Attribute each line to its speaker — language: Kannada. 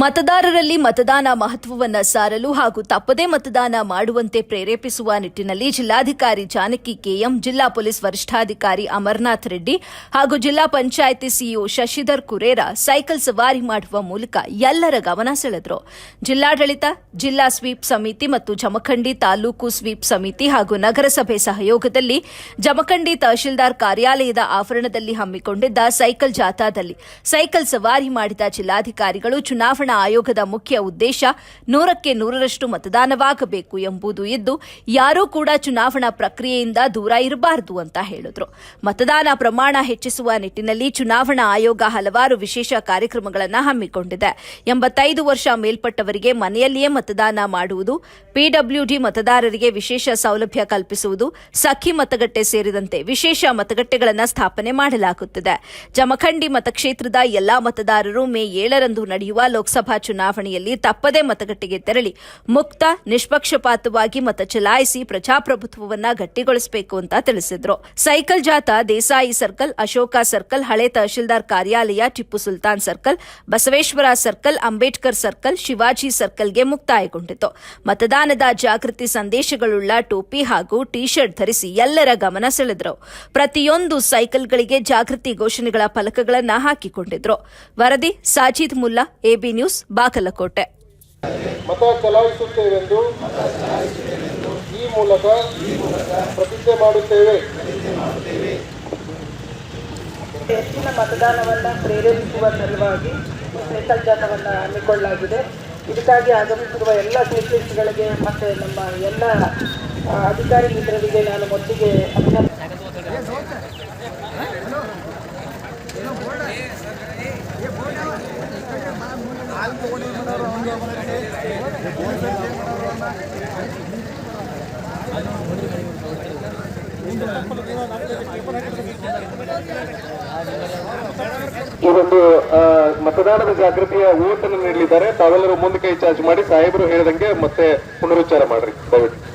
Speaker 1: ಮತದಾರರಲ್ಲಿ ಮತದಾನ ಮಹತ್ವವನ್ನ ಸಾರಲು ಹಾಗೂ ತಪ್ಪದೇ ಮತದಾನ ಮಾಡುವಂತೆ ಪ್ರೇರೇಪಿಸುವ ನಿಟ್ಟಿನಲ್ಲಿ ಜಿಲ್ಲಾಧಿಕಾರಿ ಜಾನಕಿ ಕೆಎಂ, ಜಿಲ್ಲಾ ಪೊಲೀಸ್ ವರಿಷ್ಠಾಧಿಕಾರಿ ಅಮರನಾಥ್ ರೆಡ್ಡಿ ಹಾಗೂ ಜಿಲ್ಲಾ ಪಂಚಾಯಿತಿ ಸಿಇಒ ಶಶಿಧರ್ ಕುರೇರ ಸೈಕಲ್ ಸವಾರಿ ಮಾಡುವ ಮೂಲಕ ಎಲ್ಲರ ಗಮನ ಸೆಳೆದರು. ಜಿಲ್ಲಾಡಳಿತ, ಜಿಲ್ಲಾ ಸ್ವೀಪ್ ಸಮಿತಿ ಮತ್ತು ಜಮಖಂಡಿ ತಾಲೂಕು ಸ್ವೀಪ್ ಸಮಿತಿ ಹಾಗೂ ನಗರಸಭೆ ಸಹಯೋಗದಲ್ಲಿ ಜಮಖಂಡಿ ತಹಶೀಲ್ದಾರ್ ಕಾರ್ಯಾಲಯದ ಆವರಣದಲ್ಲಿ ಹಮ್ಮಿಕೊಂಡಿದ್ದ ಸೈಕಲ್ ಜಾಥಾದಲ್ಲಿ ಸೈಕಲ್ ಸವಾರಿ ಮಾಡಿದ ಜಿಲ್ಲಾಧಿಕಾರಿಗಳು ಚುನಾವಣಾ ಆಯೋಗದ ಮುಖ್ಯ ಉದ್ದೇಶ ನೂರಕ್ಕೆ ನೂರರಷ್ಟು ಮತದಾನವಾಗಬೇಕು ಎಂಬುದು ಇದ್ದು, ಯಾರೂ ಕೂಡ ಚುನಾವಣಾ ಪ್ರಕ್ರಿಯೆಯಿಂದ ದೂರ ಇರಬಾರದು ಅಂತ ಹೇಳಿದ್ರು. ಮತದಾನ ಪ್ರಮಾಣ ಹೆಚ್ಚಿಸುವ ನಿಟ್ಟಿನಲ್ಲಿ ಚುನಾವಣಾ ಆಯೋಗ ಹಲವಾರು ವಿಶೇಷ ಕಾರ್ಯಕ್ರಮಗಳನ್ನು ಹಮ್ಮಿಕೊಂಡಿದೆ. ಎಂಬತ್ತೈದು ವರ್ಷ ಮೇಲ್ಪಟ್ಟವರಿಗೆ ಮನೆಯಲ್ಲಿಯೇ ಮತದಾನ ಮಾಡುವುದು ಪಿಡಬ್ಲ್ಯೂಡಿ ಮತದಾರರಿಗೆ ವಿಶೇಷ ಸೌಲಭ್ಯ ಕಲ್ಪಿಸುವುದು, ಸಖಿ ಮತಗಟ್ಟೆ ಸೇರಿದಂತೆ ವಿಶೇಷ ಮತಗಟ್ಟೆಗಳನ್ನು ಸ್ಥಾಪನೆ ಮಾಡಲಾಗುತ್ತಿದೆ. ಜಮಖಂಡಿ ಮತಕ್ಷೇತ್ರದ ಎಲ್ಲಾ ಮತದಾರರು ಮೇ ಏಳರಂದು ನಡೆಯುವ ಲೋಕಸಭಾ ಚುನಾವಣೆಯಲ್ಲಿ ತಪ್ಪದೇ ಮತಗಟ್ಟೆಗೆ ತೆರಳಿ ಮುಕ್ತ, ನಿಷ್ಪಕ್ಷಪಾತವಾಗಿ ಮತ ಚಲಾಯಿಸಿ ಪ್ರಜಾಪ್ರಭುತ್ವವನ್ನ ಗಟ್ಟಿಗೊಳಿಸಬೇಕು ಅಂತ ತಿಳಿಸಿದ್ರು. ಸೈಕಲ್ ಜಾಥಾ, ದೇಸಾಯಿ ಸರ್ಕಲ್, ಅಶೋಕ ಸರ್ಕಲ್, ಹಳೆ ತಹಶೀಲ್ದಾರ್ ಕಾರ್ಯಾಲಯ, Tipu Sultan circle, Basaveshwara circle, Ambedkar circle, Shivaji ಸರ್ಕಲ್ಗೆ ಮುಕ್ತಾಯಗೊಂಡಿತು. ಮತದಾನದ ಜಾಗೃತಿ ಸಂದೇಶಗಳುಳ್ಳ ಟೋಪಿ ಹಾಗೂ ಟಿ ಶರ್ಟ್ ಧರಿಸಿ ಎಲ್ಲರ ಗಮನ ಸೆಳೆದರು. ಪ್ರತಿಯೊಂದು ಸೈಕಲ್ಗಳಿಗೆ ಜಾಗೃತಿ ಘೋಷಣೆಗಳ ಫಲಕಗಳನ್ನು ಹಾಕಿಕೊಂಡಿದ್ರು. ವರದಿ, ಸಾಜಿದ್ ಮುಲ್ಲಾ ಎಬಿ ನ್ಯೂಸ್ ಬಾಗಲಕೋಟೆ.
Speaker 2: ಮತ ಚಲಾಯಿಸುತ್ತೇವೆಂದು ಈ ಮೂಲಕ ಪ್ರತಿಜ್ಞೆ ಮಾಡುತ್ತೇವೆ.
Speaker 3: ಹೆಚ್ಚಿನ ಮತದಾನವನ್ನು ಪ್ರೇರೇಪಿಸುವ ಸಲುವಾಗಿ ಸೈಕಲ್ ಜಾಥವನ್ನು ಹಮ್ಮಿಕೊಳ್ಳಲಾಗಿದೆ. ಇದಕ್ಕಾಗಿ ಆಗಮಿಸಿರುವ ಎಲ್ಲ ಸೈಕ್ಲಿಸ್ಟ್ಗಳಿಗೆ ಮತ್ತು ನಮ್ಮ ಎಲ್ಲ ಅಧಿಕಾರಿ ಮಿತ್ರರಿಗೆ ನಾನು ಮೊದಲಿಗೆ ಅಭಿನಂದನೆ
Speaker 2: ಈ ಒಂದು ಮತದಾನದ ಜಾಗೃತಿಯ ಓಟನ್ನು ನೀಡಲಿದ್ದಾರೆ. ತಾವೆಲ್ಲರೂ ಮುಂದೆ ಕೈ ಚಾರ್ಜ್ ಮಾಡಿ. ಸಾಹೇಬರು ಹೇಳಿದಂಗೆ ಮತ್ತೆ ಪುನರುಚ್ಚಾರ ಮಾಡ್ರಿ. ದಯವಿಟ್ಟು.